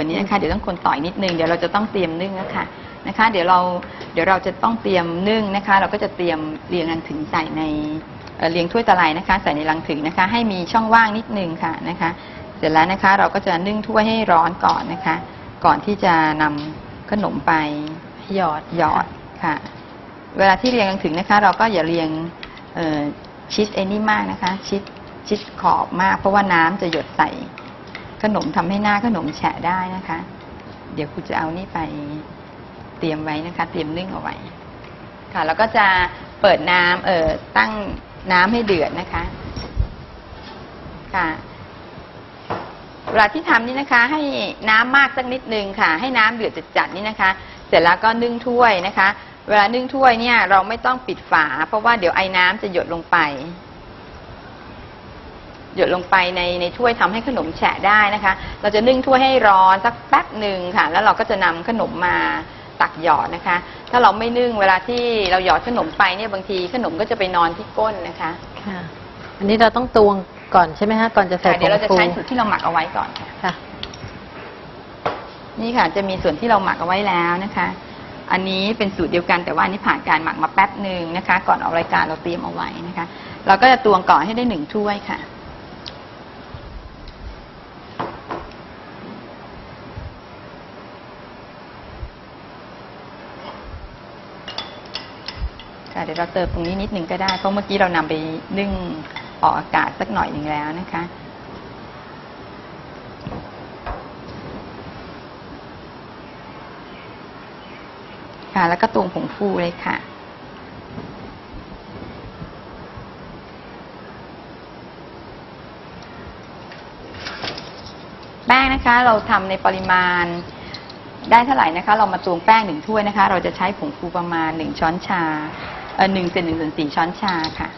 วนนี้นะคะเดี๋ยวต้องคนต่อยนิดนึงเดี๋ยวเราจะต้องเตรียมนึ่งนะคะนะคะ เดี๋ยวเราเดี๋ยวเราจะต้องเตรียมนึ่งนะคะ เราก็จะเตรียมเรียงรังถึงใส่ในเเรียงถ้วยตะไลนะคะ ใส่ในรังถึงนะคะ ให้มีช่องว่างนิดนึงค่ะนะคะ เสร็จแล้วนะคะเราก็จะนึ่งถ้วยให้ร้อนก่อนนะคะ ก่อนที่จะนำขนมไปหยอดหยอดค่ะ เวลาที่เรียงรังถึงนะคะ เราก็อย่าเรียงชิดไอ้นี่มากนะคะชิดชิดขอบมาก เพราะว่าน้ำจะหยดใส่ ขนมทำให้หน้าขนมแฉะได้นะคะ เดี๋ยวครูจะเอานี่ไปเตรียมไว้นะคะ เตรียมนึ่งเอาไว้ ค่ะแล้วก็จะเปิดน้ำเอ่อตั้งน้ำให้เดือดนะคะ ค่ะเวลาที่ทำนี่นะคะ ให้น้ำมากสักนิดนึงค่ะ ให้น้ำเดือดจัดๆนี่นะคะ เสร็จแล้วก็นึ่งถ้วยนะคะ เวลานึ่งถ้วยเนี่ยเราไม่ต้องปิดฝา เพราะว่าเดี๋ยวไอ้น้ำจะหยดลงไป หยดลงไปในในถ้วยทำให้ขนมแฉะได้นะคะ เราจะนึ่งถ้วยให้ร้อนสักแป๊บหนึ่งค่ะ แล้วเราก็จะนำขนมมาตักหยอดนะคะ ถ้าเราไม่นึ่งเวลาที่เราหยอดขนมไปเนี่ยบางทีขนมก็จะไปนอนที่ก้นนะคะค่ะอันนี้เราต้องตวงก่อนใช่ไหมคะก่อนจะใส่ค่ะเดี๋ยวเราจะผงฟูใช้สูตรที่เราหมักเอาไว้ก่อนค่ะค่ะ นี่ค่ะ จะมีส่วนที่เราหมักเอาไว้แล้วนะคะ อันนี้เป็นสูตรเดียวกันแต่ว่าอันนี้ผ่านการหมักมาแป๊บหนึ่งนะคะ ก่อนออกรายการเราเตรียมเอาไว้นะคะ เราก็จะตวงก่อนให้ได้หนึ่งถ้วยค่ะ ค่ะเดี๋ยวเราเติมตรงนี้นิดหนึ่งก็ได้เพราะเมื่อกี้เรานำไปนึ่งออกอากาศสักหน่อยหนึ่งแล้วนะคะ ค่ะแล้วก็ตวงผงฟูเลยค่ะแป้งนะคะเราทำในปริมาณได้เท่าไหร่นะคะ เรามาตวงแป้งหนึ่งถ้วยนะคะ เราจะใช้ผงฟูประมาณหนึ่งช้อนชา หนึ่งเศษหนึ่งส่วนสี่ช้อนชาค่ะ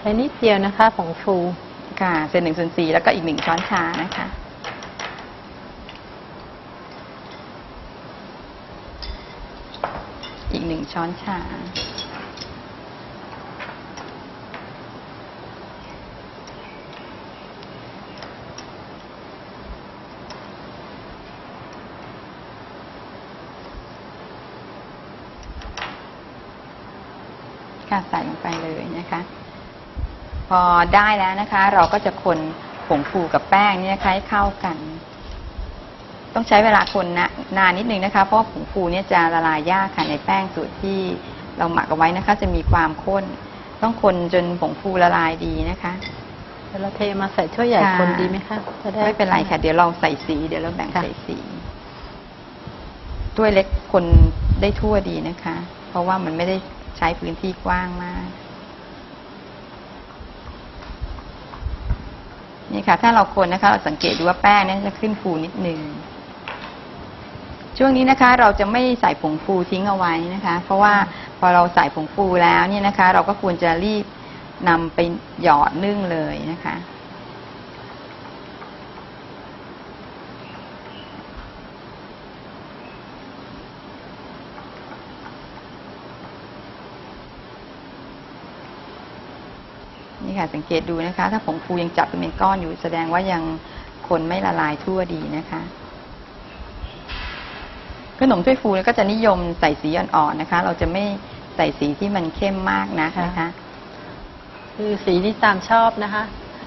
ใช้นิดเดียวนะคะผงฟูค่ะเศษหนึ่งส่วนสี่แล้วก็อีกหนึ่งช้อนชานะคะ อีกหนึ่งช้อนชา ค่ะใส่ลงไปเลยนะคะ พอได้แล้วนะคะ เราก็จะคนผงฟูกับแป้งเนี่ยนะคะให้เข้ากัน ต้องใช้เวลาคนนะนานนิดนึงนะคะ เพราะว่าผงฟูเนี่ยจะละลายยากค่ะในแป้งสูตรที่เราหมักเอาไว้นะคะ จะมีความข้น ต้องคนจนผงฟูละลายดีนะคะเดี๋ยวเราเทมาใส่ถ้วยใหญ่ค่ะคนดีไหมคะจะด้ไม่เป็นไรค่ะ เดี๋ยวเราใส่สี เดี๋ยวเราแบ่งค่ะใส่สีถ้วยเล็กคนได้ทั่วดีนะคะ เพราะว่ามันไม่ได้ ใช้พื้นที่กว้างมาก นี่ค่ะ ถ้าเราคนนะคะ เราสังเกตดูว่าแป้งนี่ยจะขึ้นฟูนิดนึงช่วงนี้นะคะเราจะไม่ใส่ผงฟูทิ้งเอาไว้นะคะ เพราะว่าพอเราใส่ผงฟูแล้วเนี่ยนะคะ เราก็ควรจะรีบนำไปหยอดนึ่งเลยนะคะ นี่ ค่ะ สังเกตดูนะคะ ถ้าผงฟูยังจับเป็นก้อนอยู่ แสดงว่ายังคนไม่ละลายทั่วดีนะคะ ขนมถ้วยฟูก็จะนิยมใส่สีอ่อนๆนะคะ เราจะไม่ใส่สีที่มันเข้มมากนักนะคะ คือสีที่ตามชอบนะคะ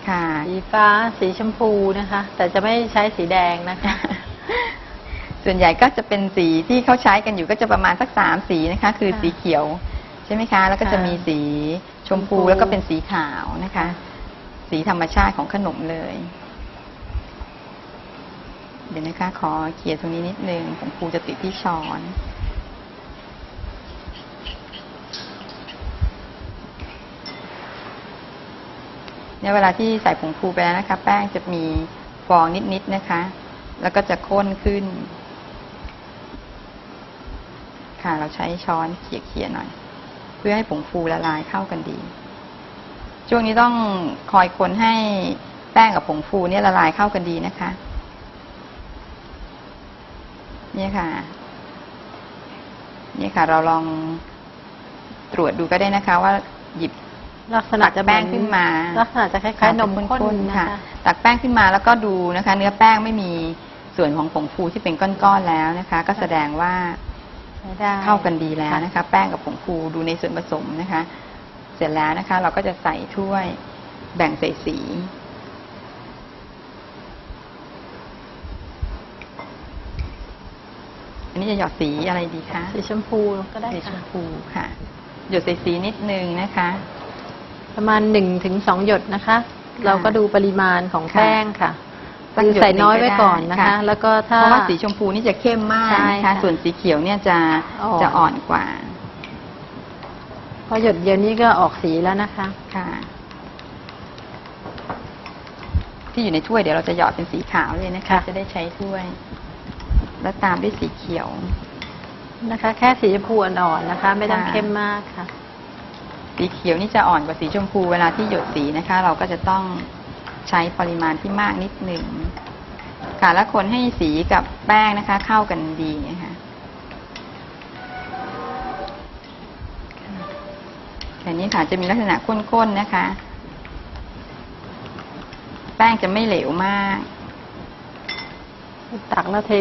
ค่ะ สีฟ้าสีชมพูนะคะ แต่จะไม่ใช้สีแดงนะคะ ส่วนใหญ่ก็จะเป็นสีที่เขาใช้กันอยู่ก็จะประมาณสักสามสีนะคะ คือค่ะสีเขียว ใช่ไหมคะ แล้วก็จะค่ะมีสีชมพูชมพูแล้วก็เป็นสีขาวนะคะ สีธรรมชาติของขนมเลย เดี๋ยวนะคะ ขอเขี่ยตรงนี้นิดนึงของครูจะติดที่ช้อน เนี่ยเวลาที่ใส่ผงฟูไปแล้วนะคะ แป้งจะมีฟองนิดๆนะคะ แล้วก็จะข้นขึ้นค่ะ เราใช้ช้อนเขี่ยๆหน่อย เพื่อให้ผงฟูละลายเข้ากันดี ช่วงนี้ต้องคอยคนให้แป้งกับผงฟูเนี่ยละลายเข้ากันดีนะคะเนี่ยค่ะเนี่ยค่ะ เราลองตรวจดูก็ได้นะคะ ว่าหยิบลักษณะตักจะแป้งขึ้นมา ลักษณะจะคล้ายๆนมข้นนะค่ะคะตักแป้งขึ้นมาแล้วก็ดูนะคะ เนื้อแป้งไม่มีส่วนของผงฟูที่เป็นก้อนๆแล้วนะคะ ก็แสดงว่า ใช้ได้ เข้ากันดีแล้วนะคะ แป้งกับผงฟูดูในส่วนผสมนะคะ เสร็จแล้วนะคะ เราก็จะใส่ถ้วยแบ่งใส่สี อันนี้จะหยอดสีอะไรดีคะสีชมพูก็ได้สีชค่ะ มพูค่ะ หยดใส่สีนิดนึงนะคะ ประมาณหนึ่งถึงสองหยดนะคะ เราก็ดูปริมาณของค่ะแป้งค่ะ สักคือหยดใส่น้อยหนึ่ไว้งก็ก่อนได้นะคะค่ะแล้วก็ถ้า เพราะว่าสีชมพูนี่จะเข้มมากใช่นะคะค่ะส่วนสีเขียวเนี่ยจะอ่อน จะอ่อนกว่าพอหยดเดียวนี้ก็ออกสีแล้วนะคะ ค่ะ ที่อยู่ในถ้วยเดี๋ยวเราจะหยอดเป็นสีขาวเลยนะคะ ค่ะ จะได้ใช้ถ้วย แล้วตามด้วยสีเขียว นะคะ แค่สีชมพูอ่อนๆนะคะ ไม่ต้องค่ะ เข้มมากค่ะ สีเขียวนี่จะอ่อนกว่าสีชมพูเวลาที่หยดสีนะคะ เราก็จะต้อง ใช้ปริมาณที่มากนิดหนึ่งค่ะแล้วคนให้สีกับแป้งนะคะ เข้ากันดีนะคะแต่นี้ค่ะจะมีลักษณะข้นๆนะคะ แป้งจะไม่เหลวมาก ตักแล้วเท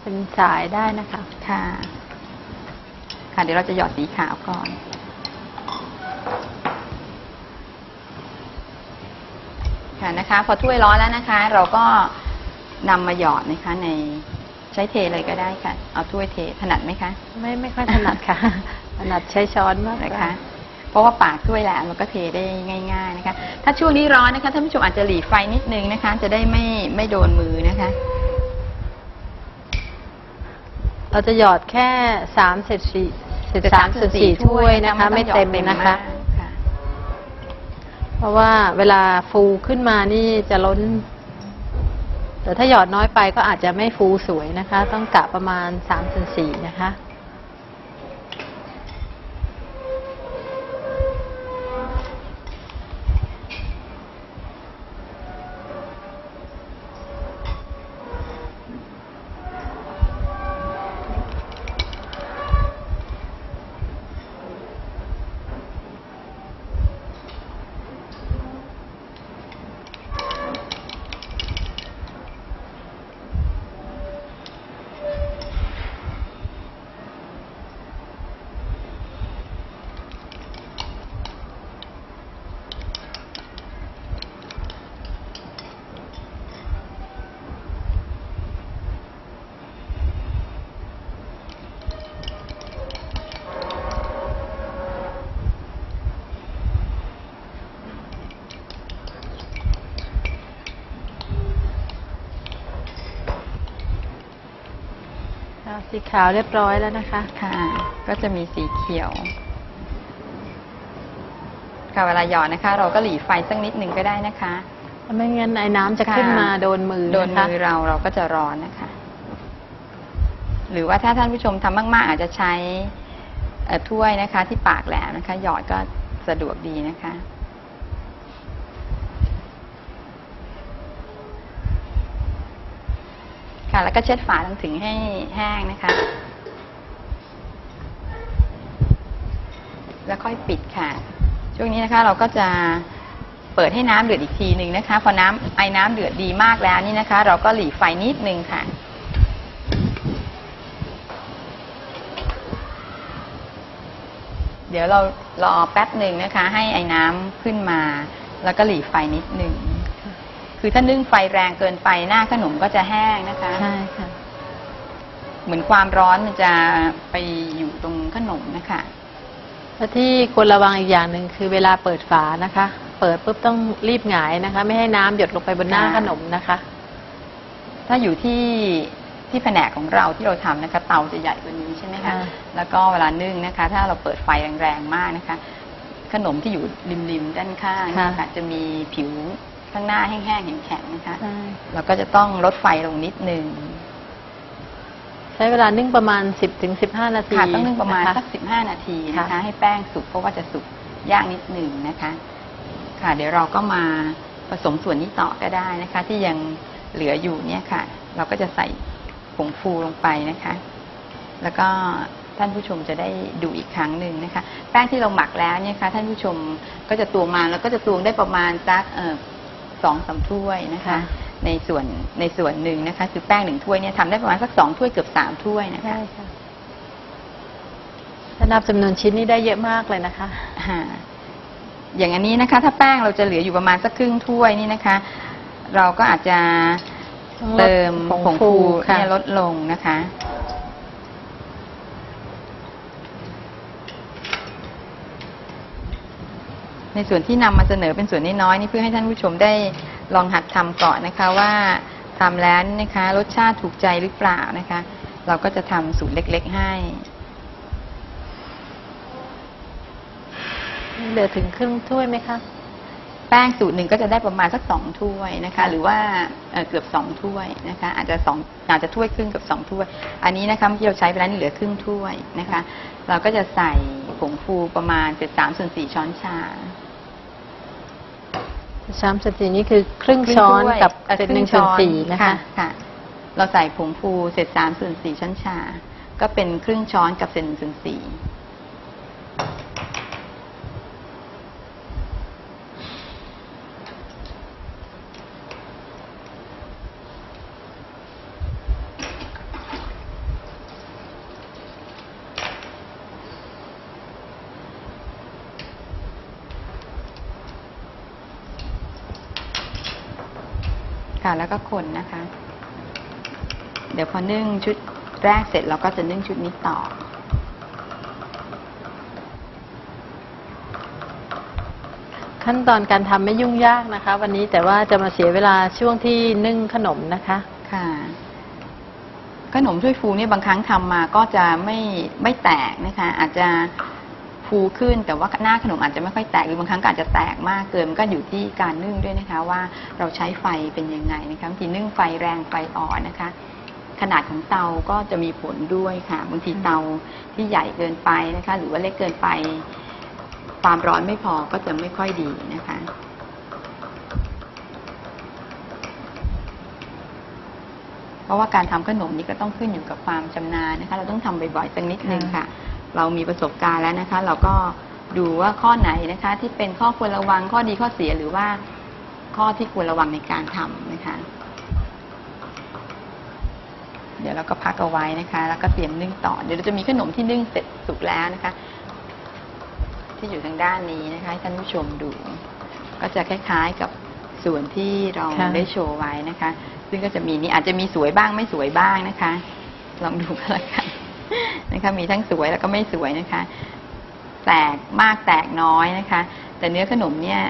เป็นสายได้นะคะ ค่ะ ค่ะเดี๋ยวเราจะหยอดสีขาวก่อน ค่ะนะคะ พอถ้วยร้อนแล้วนะคะ เราก็นำมาหยอดนะคะ ในใช้เทเลยก็ได้ค่ะ เอาถ้วยเทถนัดไหมคะ ไม่ไม่ค่อยถนัดค่ะ ถนัดใช้ช้อนมากกว่า นะคะ เพราะว่าปากถ้วยแหลมเราก็เทได้ง่าย ๆนะคะ ถ้าช่วงนี้ร้อนนะคะท่านผู้ชมอาจจะหลีไฟนิดนึงนะคะ จะได้ไม่ไม่โดนมือนะคะ เราจะหยอดแค่สามเศษสี่เศษสามส่วนสี่ถ้วยนะคะ ไม่เต็มนะคะค่ะ เพราะว่าเวลาฟูขึ้นมานี่จะล้น แต่ถ้าหยอดน้อยไปก็อาจจะไม่ฟูสวยนะคะ ต้องกะประมาณสามส่วนสี่นะคะ สีขาวเรียบร้อยแล้วนะคะ ค่ะ ก็จะมีสีเขียว ค่ะเวลาหยอดนะคะ เราก็หลีไฟสักนิดหนึ่งก็ได้นะคะไม่งั้นไอ้น้ำจะขึ้นมาโดนมือโดนนะคะมือเราเราก็จะร้อนนะคะ หรือว่าถ้าท่านผู้ชมทำมาก ๆ อาจจะใช้เอ่อถ้วยนะคะ ที่ปากแหลมนะคะ หยอดก็สะดวกดีนะคะ ค่ะ แล้วก็เช็ดฝาทั้งถึงให้แห้งนะคะ แล้วค่อยปิดค่ะ ช่วงนี้นะคะเราก็จะเปิดให้น้ำเดือดอีกทีหนึ่งนะคะ พอน้ำไอ้น้ำเดือดดีมากแล้วนี่นะคะ เราก็หลีไฟนิดนึงค่ะเดี๋ยวเรารอแป๊บหนึ่งนะคะ ให้ไอ้น้ำขึ้นมา แล้วก็หลีไฟนิดนึง คือถ้านึ่งไฟแรงเกินไปหน้าขนมก็จะแห้งนะคะ ใช่ค่ะ เหมือนความร้อนมันจะไปอยู่ตรงขนมนะคะและที่ควรระวังอีกอย่างหนึ่งคือเวลาเปิดฝานะคะ เปิดปุ๊บต้องรีบหงายนะคะ ไม่ให้น้ำหยดลงไปบนหน้าค่ะขนมนะคะ ถ้าอยู่ที่ที่แผนกของเราที่เราทำนะคะ เตาจะใหญ่กว่านี้ใช่ไหมคะค่ะแล้วก็เวลานึ่งนะคะ ถ้าเราเปิดไฟแรงๆมากนะคะ ขนมที่อยู่ริมๆด้านข้างนะคะ จะมีผิว ข้างหน้าแห้งๆแข็งๆนะคะ ใช่เราก็จะต้องลดไฟลงนิดนึงใช้เวลานึ่งประมาณ 10ถึง15 นาทีค่ะต้องนึ่งประมาณนค สักสิบห้านาทีนะคะ ค่ะ ให้แป้งสุกเพราะว่าจะสุกยากนิดหนึ่งนะคะ ค่ะ เดี๋ยวเราก็มาผสมส่วนนี้ต่อก็ได้นะคะ ที่ยังเหลืออยู่เนี่ยค่ะ เราก็จะใส่ผงฟูลงไปนะคะ แล้วก็ถ้าท่านผู้ชมจะได้ดูอีกครั้งหนึ่งนะคะ แป้งที่เราหมักแล้วเนี่ยค่ะท่านผู้ชมก็จะตวงมาแล้วก็จะตวงได้ประมาณสักเอ่อ สองสามถ้วยนะคะค่ะในส่วนในส่วนหนึ่งนะคะ คือแป้งหนึ่งถ้วยเนี่ยทำได้ประมาณสักสองถ้วยเกือบสามถ้วยนะคะใช่ค่ะถ้านับจำนวนชิ้นนี่ได้เยอะมากเลยนะคะค่ะอย่างอันนี้นะคะ ถ้าแป้งเราจะเหลืออยู่ประมาณสักครึ่งถ้วยนี่นะคะ เราก็อาจจะต้องลดเติมผงผงฟูฟูค่ะเนี่ยลดลงนะคะ ในส่วนที่นำมาเสนอเป็นส่วนน้อยๆนี่เพื่อให้ท่านผู้ชมได้ลองหัดทำก่อนนะคะว่าทำแล้วนะคะรสชาติถูกใจหรือเปล่านะคะ เราก็จะทำสูตรเล็ก ๆ ให้เหลือถึงครึ่งถ้วยไหมคะแป้งสูตรหนึ่งก็จะได้ประมาณสักสองถ้วยนะคะ หรือว่าเอ่อเกือบสองถ้วยนะคะ อาจจะสองอาจจะถ้วยครึ่งกับสองถ้วย อันนี้นะคะเมื่อกี้เราใช้ไปแล้วนี่เหลือครึ่งถ้วยนะคะ เราก็จะใส่ ผงฟูประมาณเจ็ดสามส่วนสี่ช้อนชาชามสตีนี่คือครึ่งช้อนกับเศษครึ่หนึ่งส่วนสี่นะคะค่ะ เราใส่ผงฟูเศษสามส่วนสี่ช้อนชา ก็เป็นครึ่งช้อนกับเศษหนึ่งส่วนสี่ ค่ะ แล้วก็คนนะคะ เดี๋ยวพอนึ่งชุดแรกเสร็จเราก็จะนึ่งชุดนี้ต่อ ขั้นตอนการทำไม่ยุ่งยากนะคะ วันนี้แต่ว่าจะมาเสียเวลาช่วงที่นึ่งขนมนะคะค่ะ ขนมถ้วยฟูเนี่ยบางครั้งทำมาก็จะไม่ไม่แตกนะคะ อาจจะ ฟูขึ้น แต่ว่าหน้าขนมอาจจะไม่ค่อยแตกหรือบางครั้งก็อาจจะแตกมากเกินมันก็อยู่ที่การนึ่งด้วยนะคะว่าเราใช้ไฟเป็นยังไงนะคะบางทีนึ่งไฟแรงไฟอ่อนนะคะ ขนาดของเตาก็จะมีผลด้วยค่ะบางทีเตาที่ใหญ่เกินไปนะคะ หรือว่าเล็กเกินไป ความร้อนไม่พอก็จะไม่ค่อยดีนะคะเพราะว่าการทำขนมนี้ก็ต้องขึ้นอยู่กับความชำนาญนะคะ เราต้องทำบ่อยๆสักนิดนึงค่ะ เรามีประสบการณ์แล้วนะคะ เราก็ดูว่าข้อไหนนะคะ ที่เป็นข้อควรระวังข้อดีข้อเสียหรือว่าข้อที่ควรระวังในการทำนะคะ เดี๋ยวเราก็พักเอาไว้นะคะ แล้วก็เตรียมนึ่งต่อ เดี๋ยวเราจะมีขนมที่นึ่งเสร็จสุกแล้วนะคะ ที่อยู่ทางด้านนี้นะคะให้ท่านผู้ชมดู ก็จะคล้าย ๆกับส่วนที่เราได้โชว์ไว้นะคะ ซึ่งก็จะมีนี่อาจจะมีสวยบ้างไม่สวยบ้างนะคะ ลองดูก็แล้วกัน นะคะมีทั้งสวยแล้วก็ไม่สวยนะคะ แตกมากแตกน้อยนะคะ แต่เนื้อขนมเนี่ย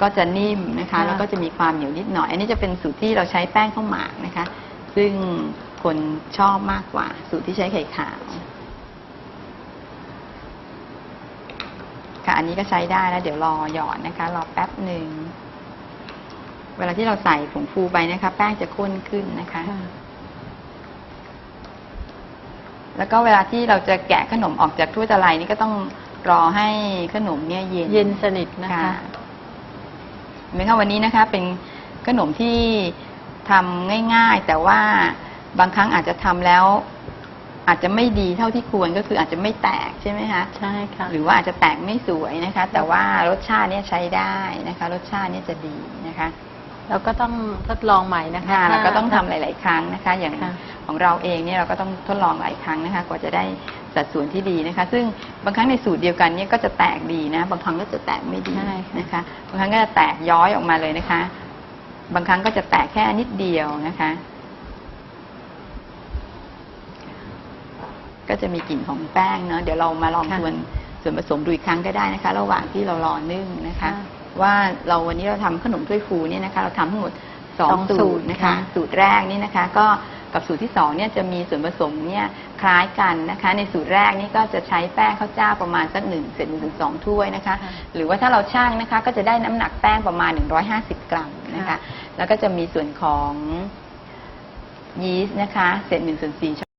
ก็จะนิ่มนะคะค่ะแล้วก็จะมีความเหนียวนิดหน่อย อันนี้จะเป็นสูตรที่เราใช้แป้งข้าวหมากนะคะ ซึ่งคนชอบมากกว่า สูตรที่ใช้ไข่ขาวค่ะอันนี้ก็ใช้ได้แล้วเดี๋ยวรอหยอดนะคะ รอแป๊บหนึ่ง เวลาที่เราใส่ผงฟูไปนะคะ แป้งจะข้นขึ้นนะคะ แล้วก็เวลาที่เราจะแกะขนมออกจากถ้วยตะไลนี่ก็ต้องรอให้ขนมเนี่ยเย็นเย็นสนิทนะคะเห็นไหมคะวันนี้นะคะ เป็นขนมที่ทำง่ายๆ แต่ว่าบางครั้งอาจจะทำแล้วอาจจะไม่ดีเท่าที่ควรก็คืออาจจะไม่แตกใช่ไหมคะใช่ค่ะหรือว่าอาจจะแตกไม่สวยนะคะ แต่ว่ารสชาติเนี่ยใช้ได้นะคะ รสชาติเนี่ยจะดีนะคะ เราก็ต้องทดลองใหม่นะคะค่ะเราก็ต้องทำหถ้าลาย ๆ ครั้งนะคะ อย่างค่ะ ของเราเองเนี่ยเราก็ต้องทดลองหลายครั้งนะคะกว่าจะได้สัดส่วนที่ดีนะคะ ซึ่งบางครั้งในสูตรเดียวกันเนี่ยก็จะแตกดีนะ บางครั้งก็จะแตกไม่ดีใช่ค่ะนะคะ บางครั้งก็จะแตกย้อยออกมาเลยนะคะ บางครั้งก็จะแตกแค่นิดเดียวนะคะ ก็จะมีกลิ่นของแป้งเนาะเดี๋ยวเรามาลองค่ะส่วนส่วนผสมดูอีกครั้งก็ได้นะคะ ระหว่างที่เรารอนึ่งนะคะค่ะว่าเราวันนี้เราทำขนมถ้วยฟูเนี่ยนะคะ เราทำทั้งหมดสองสองสูสูตตรรนะคะค่ะสูตรแรกนี่นะคะ ก็ กับสูตรที่สองเนี่ยจะมีส่วนผสมเนี่ยคล้ายกันนะคะ ในสูตรแรกนี่ก็จะใช้แป้งข้าวเจ้าประมาณสักหนึ่งเศษหนึ่งถึงสองถ้วยนะคะค่ะหรือว่าถ้าเราช่างนะคะ ก็จะได้น้ำหนักแป้งประมาณ 150 กรัมนะคะค่ะแล้วก็จะมีส่วนของยีสต์นะคะเศษหนึ่งส่วนสี่